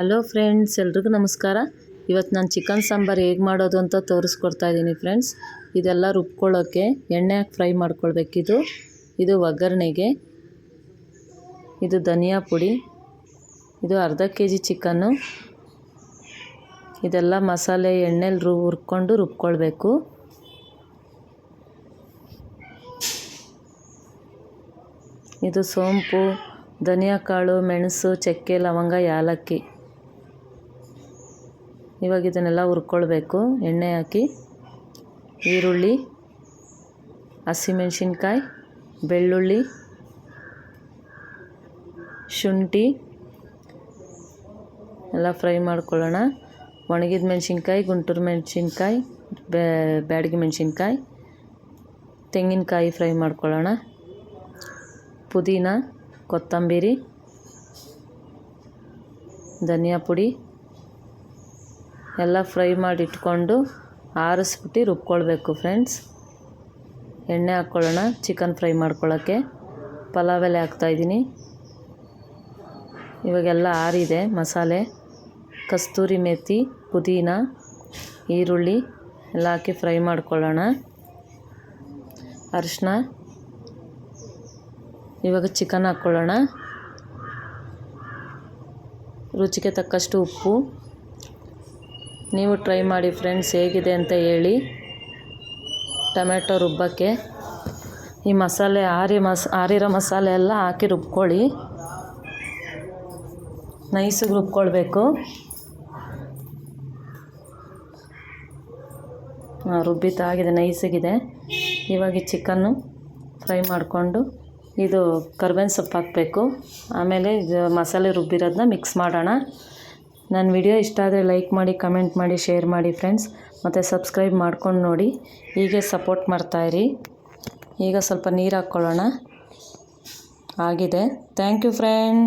Hello friends ಎಲ್ರಿಗೂ ನಮಸ್ಕಾರ. ಇವತ್ತು ನಾನು ಚಿಕನ್ ಸಾಂಬಾರು ಹೇಗೆ ಮಾಡೋದು ಅಂತ ತೋರಿಸ್ಕೊಡ್ತಾ ಇದ್ದೀನಿ ಫ್ರೆಂಡ್ಸ್ ಇದೆಲ್ಲ ರುಬ್ಕೊಳ್ಳೋಕ್ಕೆ ಎಣ್ಣೆ ಹಾಕಿ ಫ್ರೈ ಮಾಡ್ಕೊಳ್ಬೇಕಿದು. ಇದು ಒಗ್ಗರಣೆಗೆ. ಇದು ಧನಿಯಾ ಪುಡಿ. ಇದು ಅರ್ಧ ಕೆ ಜಿ ಚಿಕನ್ನು. ಇದೆಲ್ಲ ಮಸಾಲೆ ಎಣ್ಣೆಲಿ ರು, ಹುರ್ಕೊಂಡು ರುಬ್ಕೊಳ್ಬೇಕು. ಇದು ಸೋಂಪು, ಧನಿಯಾ ಕಾಳು, ಮೆಣಸು, ಚಕ್ಕೆ, ಲವಂಗ, ಯಾಲಕ್ಕಿ. ಇವಾಗ ಇದನ್ನೆಲ್ಲ ಹುರ್ಕೊಳ್ಬೇಕು. ಎಣ್ಣೆ ಹಾಕಿ, ಈರುಳ್ಳಿ ಹಸಿಮೆಣ್ಸಿನ್ಕಾಯಿ ಬೆಳ್ಳುಳ್ಳಿ, ಶುಂಠಿ, ಎಲ್ಲ ಫ್ರೈ ಮಾಡ್ಕೊಳ್ಳೋಣ. ಒಣಗಿದ ಮೆಣಸಿನ್ಕಾಯಿ, ಗುಂಟೂರು ಮೆಣಸಿನ್ಕಾಯಿ ಬ್ಯಾಡಗಿ ಮೆಣಸಿನ್ಕಾಯಿ, ತೆಂಗಿನಕಾಯಿ ಫ್ರೈ ಮಾಡ್ಕೊಳ್ಳೋಣ. ಪುದೀನ, ಕೊತ್ತಂಬರಿ, ಧನಿಯಾ ಪುಡಿ ಎಲ್ಲ ಫ್ರೈ ಮಾಡಿ ಇಟ್ಕೊಂಡು ಆರಿಸ್ಬಿಟ್ಟು ರುಬ್ಕೊಳ್ಬೇಕು ಫ್ರೆಂಡ್ಸ್. ಎಣ್ಣೆ ಹಾಕ್ಕೊಳ್ಳೋಣ, ಚಿಕನ್ ಫ್ರೈ ಮಾಡ್ಕೊಳ್ಳೋಕ್ಕೆ. ಪಲಾವ್ ಎಲೆ ಹಾಕ್ತಾಯಿದ್ದೀನಿ ಇವಾಗೆಲ್ಲ ಆರಿದೆ ಮಸಾಲೆ. ಕಸ್ತೂರಿ ಮೆಥಿ ಪುದೀನ, ಈರುಳ್ಳಿ ಎಲ್ಲ ಹಾಕಿ ಫ್ರೈ ಮಾಡ್ಕೊಳ್ಳೋಣ. ಅರಿಶಿನ ಇವಾಗ ಚಿಕನ್ ಹಾಕ್ಕೊಳ್ಳೋಣ. ರುಚಿಗೆ ತಕ್ಕಷ್ಟು ಉಪ್ಪು. ನೀವು ಟ್ರೈ ಮಾಡಿ ಫ್ರೆಂಡ್ಸ್ ಹೇಗಿದೆ ಅಂತ ಹೇಳಿ ಟೊಮೆಟೊ ರುಬ್ಬಕ್ಕೆ. ಈ ಮಸಾಲೆ ಆರಿ ಮಸ್, ಆರಿರೋ ಮಸಾಲೆ ಎಲ್ಲ ಹಾಕಿ ರುಬ್ಕೊಳ್ಳಿ. ನೈಸಿಗೆ ರುಬ್ಕೊಳ್ಬೇಕು. ರುಬ್ಬಿತಾಗಿದೆ ನೈಸಿಗಿದೆ ಇವಾಗ ಚಿಕನ್ನು ಫ್ರೈ ಮಾಡಿಕೊಂಡು ಇದು ಕರ್ಬೇವಿನ ಸೊಪ್ಪು ಹಾಕಬೇಕು. ಆಮೇಲೆ ಇದು ಮಸಾಲೆ ರುಬ್ಬಿರೋದನ್ನ ಮಿಕ್ಸ್ ಮಾಡೋಣ. ನನ್ನ ವಿಡಿಯೋ ಇಷ್ಟ ಆದರೆ ಲೈಕ್ ಮಾಡಿ, ಕಮೆಂಟ್ ಮಾಡಿ, ಶೇರ್ ಮಾಡಿ ಫ್ರೆಂಡ್ಸ್. ಮತ್ತು ಸಬ್ಸ್ಕ್ರೈಬ್ ಮಾಡ್ಕೊಂಡು ನೋಡಿ. ಹೀಗೆ ಸಪೋರ್ಟ್ ಮಾಡ್ತಾಯಿರಿ ಈಗ ಸ್ವಲ್ಪ ನೀರು ಹಾಕ್ಕೊಳ್ಳೋಣ. ಆಗಿದೆ. Thank you friend.